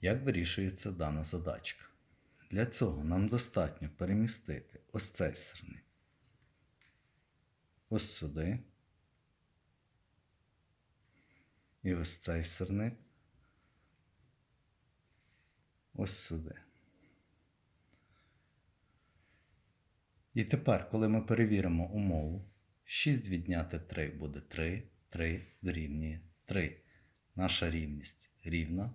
Як вирішується дана задачка? Для цього нам достатньо перемістити ось цей сирник ось сюди. І ось цей сирник ось сюди. І тепер, коли ми перевіримо умову, 6 відняти 3 буде 3, 3 дорівнює 3. Наша рівність рівна.